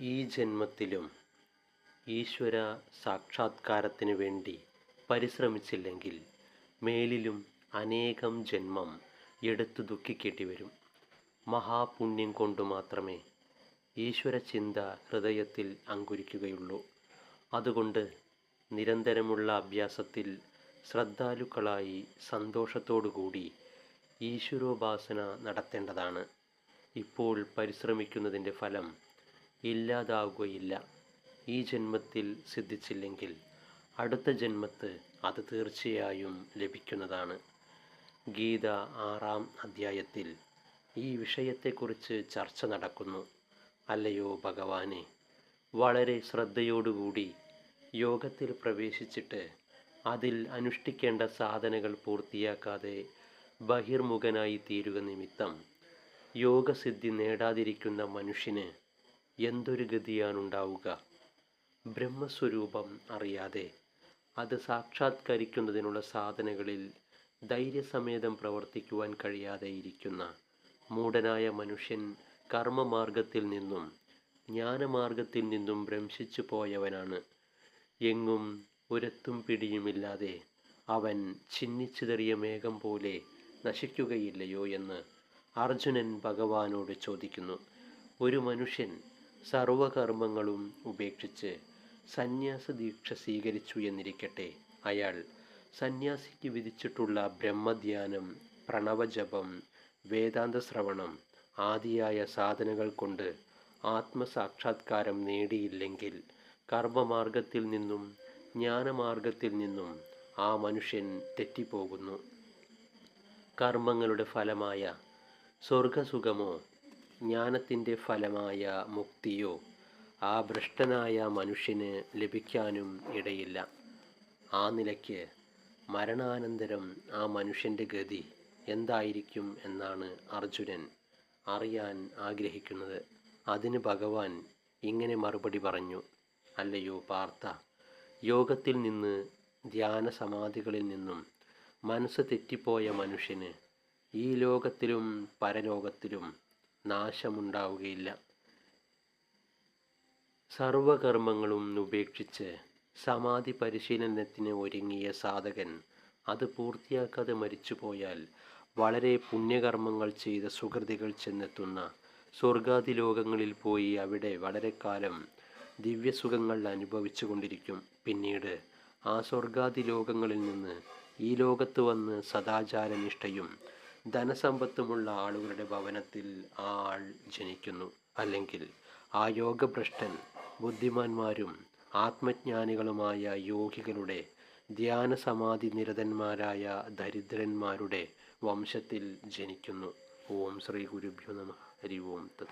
ഈ ജന്മത്തിലും ഈശ്വര സാക്ഷാത്കാരത്തിനു വേണ്ടി പരിശ്രമിച്ചില്ലെങ്കിൽ മേലിലും അനേകം ജന്മം എടുത്തു ദുഃഖിക്കേണ്ടി വരും. മഹാപുണ്യം കൊണ്ടു മാത്രമേ ഈശ്വര ചിന്ത ഹൃദയത്തിൽ അങ്കുരിക്കുകയുള്ളൂ. അതുകൊണ്ട് നിരന്തരമുള്ള അഭ്യാസത്തിൽ ശ്രദ്ധാലുക്കളായി സന്തോഷത്തോടുകൂടി ഈശ്വരോപാസന നടത്തേണ്ടതാണ്. ഇപ്പോൾ പരിശ്രമിക്കുന്നതിന്റെ ഫലം ഇല്ലാതാവുകയില്ല. ഈ ജന്മത്തിൽ സിദ്ധിച്ചില്ലെങ്കിൽ അടുത്ത ജന്മത്ത് അത് തീർച്ചയായും ലഭിക്കുന്നതാണ്. ഗീത ആറാം അധ്യായത്തിൽ ഈ വിഷയത്തെക്കുറിച്ച് ചർച്ച നടക്കുന്നു. അല്ലയോ ഭഗവാനെ വളരെ ശ്രദ്ധയോടുകൂടി യോഗത്തിൽ പ്രവേശിച്ചിട്ട് അതിൽ അനുഷ്ഠിക്കേണ്ട സാധനകൾ പൂർത്തിയാക്കാതെ ബഹിർമുഖനായി തീരുക നിമിത്തം യോഗസിദ്ധി നേടാതിരിക്കുന്ന മനുഷ്യന് എന്തൊരു ഗതിയാണുണ്ടാവുക? ബ്രഹ്മസ്വരൂപം അറിയാതെ അത് സാക്ഷാത്കരിക്കുന്നതിനുള്ള സാധനകളിൽ ധൈര്യസമേതം പ്രവർത്തിക്കുവാൻ കഴിയാതെ ഇരിക്കുന്ന മൂഢനായ മനുഷ്യൻ കർമ്മമാർഗത്തിൽ നിന്നും ജ്ഞാനമാർഗത്തിൽ നിന്നും ഭ്രംശിച്ചു പോയവനാണ്. എങ്ങും ഒരെത്തും പിടിയുമില്ലാതെ അവൻ ചിന്നിച്ചിതറിയ മേഘം പോലെ നശിക്കുകയില്ലയോ എന്ന് അർജുനൻ ഭഗവാനോട് ചോദിക്കുന്നു. ഒരു മനുഷ്യൻ സർവകർമ്മങ്ങളും ഉപേക്ഷിച്ച് സന്യാസ ദീക്ഷ സ്വീകരിച്ചു എന്നിരിക്കട്ടെ. അയാൾ സന്യാസിക്ക് വിധിച്ചിട്ടുള്ള ബ്രഹ്മധ്യാനം പ്രണവജപം വേദാന്ത ശ്രവണം ആദിയായ സാധനകൾ കൊണ്ട് ആത്മസാക്ഷാത്കാരം നേടിയില്ലെങ്കിൽ കർമ്മമാർഗത്തിൽ നിന്നും ജ്ഞാനമാർഗത്തിൽ നിന്നും ആ മനുഷ്യൻ തെറ്റിപ്പോകുന്നു. കർമ്മങ്ങളുടെ ഫലമായ സ്വർഗസുഖമോ ജ്ഞാനത്തിന്റെ ഫലമായ മുക്തിയോ ആ ഭ്രഷ്ടനായ മനുഷ്യന് ലഭിക്കാനും ഇടയില്ല. ആ നിലയ്ക്ക് മരണാനന്തരം ആ മനുഷ്യന്റെ ഗതി എന്തായിരിക്കും എന്നാണ് അർജുനൻ അറിയാൻ ആഗ്രഹിക്കുന്നത്. അതിന് ഭഗവാൻ ഇങ്ങനെ മറുപടി പറഞ്ഞു. അല്ലയോ പാർത്ഥ യോഗത്തിൽ നിന്ന് ധ്യാന സമാധികളിൽ നിന്നും മനസ്സ് തെറ്റിപ്പോയ മനുഷ്യന് ഈ ലോകത്തിലും പരലോകത്തിലും നാശമുണ്ടാവുകയില്ല. സർവകർമ്മങ്ങളും ഉപേക്ഷിച്ച് സമാധി പരിശീലനത്തിന് ഒരുങ്ങിയ സാധകൻ അത് പൂർത്തിയാക്കാതെ മരിച്ചുപോയാൽ വളരെ പുണ്യകർമ്മങ്ങൾ ചെയ്ത സുഹൃതികൾ ചെന്നെത്തുന്ന സ്വർഗാദി ലോകങ്ങളിൽ പോയി അവിടെ വളരെ കാലം ദിവ്യസുഖങ്ങൾ അനുഭവിച്ചു കൊണ്ടിരിക്കും പിന്നീട് ആ സ്വർഗാദി ലോകങ്ങളിൽ നിന്ന് ഈ ലോകത്ത് വന്ന് സദാചാരനിഷ്ഠയും ധനസമ്പത്തുമുള്ള ആളുകളുടെ ഭവനത്തിൽ ആ ആൾ ജനിക്കുന്നു. അല്ലെങ്കിൽ ആ യോഗഭ്രഷ്ടൻ ബുദ്ധിമാന്മാരും ആത്മജ്ഞാനികളുമായ യോഗികളുടെ ധ്യാന സമാധി നിരതന്മാരായ ദരിദ്രന്മാരുടെ വംശത്തിൽ ജനിക്കുന്നു. ഓം ശ്രീ ഗുരുഭ്യോ നമ. ഹരി ഓം തത്സ.